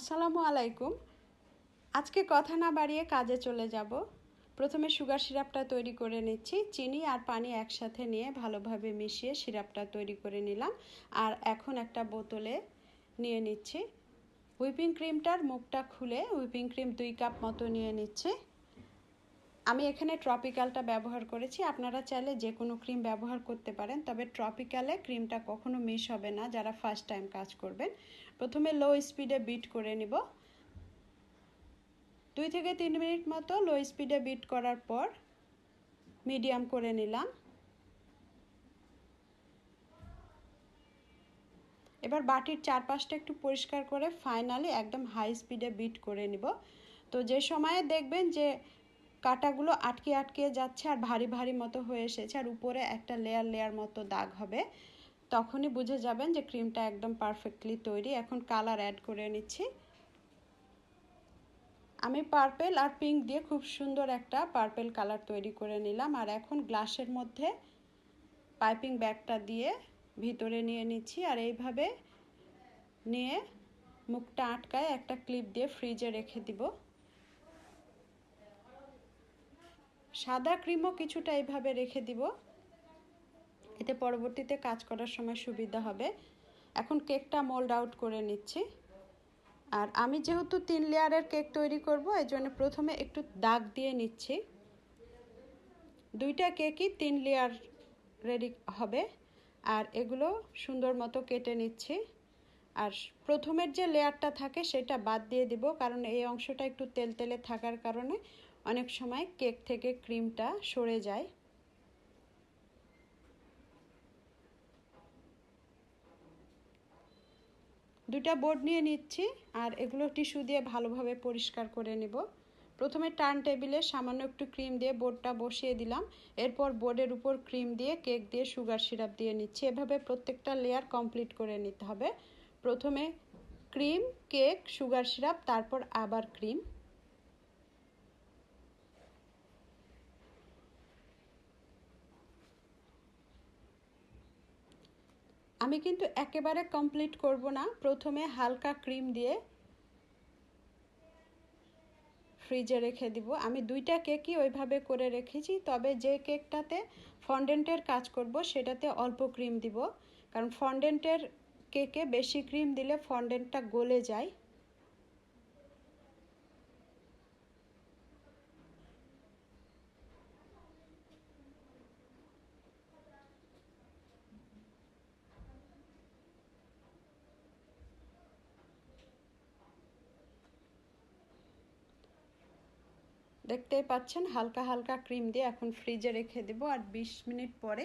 আসসালামু আলাইকুম। আজকে কথা না বাড়িয়ে কাজে চলে যাব। প্রথমে সুগার সিরাপটা তৈরি করে নিচ্ছি। চিনি আর পানি একসাথে নিয়ে ভালোভাবে মিশিয়ে সিরাপটা তৈরি করে নিলাম। আর এখন একটা বোতলে নিয়ে নিচ্ছি। হুইপিং ক্রিমটার মুখটা খুলে হুইপিং ক্রিম দুই কাপ মতো নিয়ে নিচ্ছি। আমি এখানে ট্রপিক্যালটা ব্যবহার করেছি। আপনারা চাইলে যে কোনো ক্রিম ব্যবহার করতে পারেন, তবে ট্রপিক্যালে ক্রিমটা কখনো মিস হবে না যারা ফার্স্ট টাইম কাজ করবেন। প্রথমে লো স্পিডে বিট করে নিব। দুই থেকে তিন মিনিট মতো লো স্পিডে বিট করার পর মিডিয়াম করে নিলাম। এবার বাটির চারপাশটা একটু পরিষ্কার করে ফাইনালি একদম হাই স্পিডে বিট করে নিব। তো যে সময়ে দেখবেন যে কাটাগুলো আটকে আটকে যাচ্ছে আর ভারী ভারী মতো হয়ে এসেছে আর উপরে একটা লেয়ার লেয়ার মতো দাগ হবে। তখনই বুঝে যাবেন যে ক্রিমটা একদম পারফেক্টলি তৈরি। এখন কালার অ্যাড করে নিচ্ছি। আমি পার্পেল আর পিঙ্ক দিয়ে খুব সুন্দর একটা পার্পেল কালার তৈরি করে নিলাম। আর এখন গ্লাসের মধ্যে পাইপিং ব্যাগটা দিয়ে ভিতরে নিয়ে নিচ্ছি। আর এইভাবে নিয়ে মুখটা আটকায় একটা ক্লিপ দিয়ে ফ্রিজে রেখে দিব। সাদা ক্রিমও কিছুটা এইভাবে রেখে দিব। এতে পরবর্তীতে কাজ করার সময় সুবিধা হবে। এখন কেকটা মোল্ড আউট করে নিচ্ছি। আর আমি যেহেতু তিন লেয়ারের কেক তৈরি করব এই জন্য প্রথমে একটু দাগ দিয়ে নিচ্ছি। দুইটা কেকই তিন লেয়ার রেডি হবে। আর এগুলো সুন্দর মতো কেটে নিচ্ছি। আর প্রথমের যে লেয়ারটা থাকে, সেটা বাদ দিয়ে দিব, কারণ এই অংশটা একটু তেল তেলে থাকার কারণে অনেক সময় কেক থেকে ক্রিমটা সরে যায়। দুটা বোর্ড নিয়ে নিচ্ছি আর এগুলো টিস্যু দিয়ে ভালোভাবে পরিষ্কার করে নেব। প্রথমে টার্ন টেবিলে সামান্য একটু ক্রিম দিয়ে বোর্ডটা বসিয়ে দিলাম। এরপর বোর্ডের উপর ক্রিম দিয়ে কেক দিয়ে সুগার সিরাপ দিয়ে নিচ্ছি। এভাবে প্রত্যেকটা লেয়ার কমপ্লিট করে নিতে হবে। প্রথমে ক্রিম, কেক, সুগার সিরাপ, তারপর আবার ক্রিম। আমি কিন্তু একেবারে কমপ্লিট করব না। প্রথমে হালকা ক্রিম দিয়ে ফ্রিজে রেখে দিব। আমি দুইটা কেকই ওইভাবে করে রেখেছি, তবে যে কেকটাতে ফন্ডেন্টের কাজ করব, সেটাতে অল্প ক্রিম দিব। কারণ ফন্ডেন্টের কেকে বেশি ক্রিম দিলে ফন্ডেন্টটা গলে যায়। দেখতেই পাচ্ছেন, হালকা হালকা ক্রিম দিয়ে এখন ফ্রিজে রেখে দেবো। আর ২০ মিনিট পরে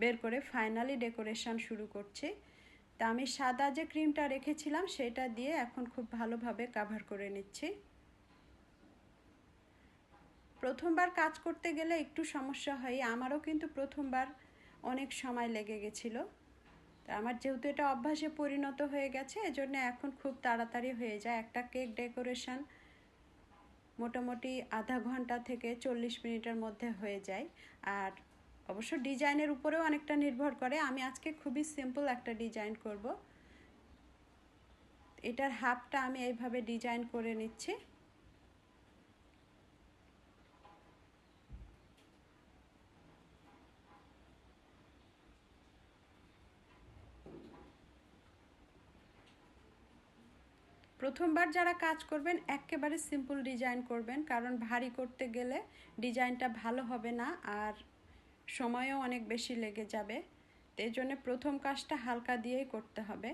বের করে ফাইনালি ডেকোরেশন শুরু করছি। তা আমি সাদা যে ক্রিমটা রেখেছিলাম, সেটা দিয়ে এখন খুব ভালোভাবে কাভার করে নিচ্ছি। প্রথমবার কাজ করতে গেলে একটু সমস্যা হয়। আমারও কিন্তু প্রথমবার অনেক সময় লেগে গেছিল। তা আমার যেহেতু এটা অভ্যাসে পরিণত হয়ে গেছে, এজন্য এখন খুব তাড়াতাড়ি হয়ে যায়। একটা কেক ডেকোরেশন মোটামুটি আধা ঘণ্টা থেকে চল্লিশ মিনিটের মধ্যে হয়ে যায়। আর অবশ্য ডিজাইনের উপরেও অনেকটা নির্ভর করে। আমি আজকে খুবই সিম্পল একটা ডিজাইন করব। এটার হাফটা আমি এইভাবে ডিজাইন করে নিচ্ছি। প্রথমবার যারা কাজ করবেন, একেবারে সিম্পল ডিজাইন করবেন। কারণ ভারী করতে গেলে ডিজাইনটা ভালো হবে না আর সময়ও অনেক বেশি লেগে যাবে। তো এই জন্য প্রথম কাজটা হালকা দিয়েই করতে হবে।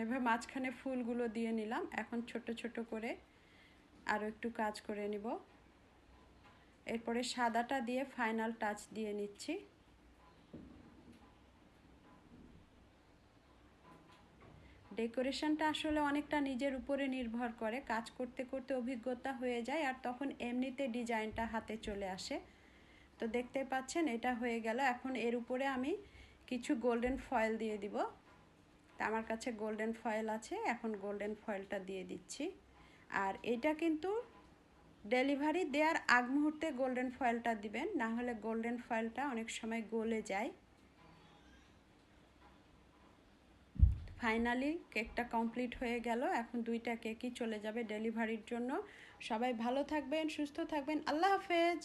এভাবে মাঝখানে ফুলগুলো দিয়ে নিলাম। এখন ছোট ছোট করে আরও একটু কাজ করে নিব। এরপরে সাদাটা দিয়ে ফাইনাল টাচ দিয়ে নিচ্ছি। ডেকোরেশনটা আসলে অনেকটা নিজের উপরে নির্ভর করে। কাজ করতে করতে অভিজ্ঞতা হয়ে যায় আর তখন এমনিতে ডিজাইনটা হাতে চলে আসে। তো দেখতে পাচ্ছেন এটা হয়ে গেল। এখন এর উপরে আমি কিছু গোল্ডেন ফয়েল দিয়ে দিব। তা আমার কাছে গোল্ডেন ফয়েল আছে। এখন গোল্ডেন ফয়েলটা দিয়ে দিচ্ছি। আর এটা কিন্তু ডেলিভারি দেওয়ার আগ মুহূর্তে গোল্ডেন ফয়েলটা দিবেন। না হলে গোল্ডেন ফয়েলটা অনেক সময় গলে যায়। ফাইনালি কেকটা কমপ্লিট হয়ে গেল। এখন দুইটা কেকই চলে যাবে ডেলিভারির জন্য। সবাই ভালো থাকবেন, সুস্থ থাকবেন। আল্লাহ হাফেজ।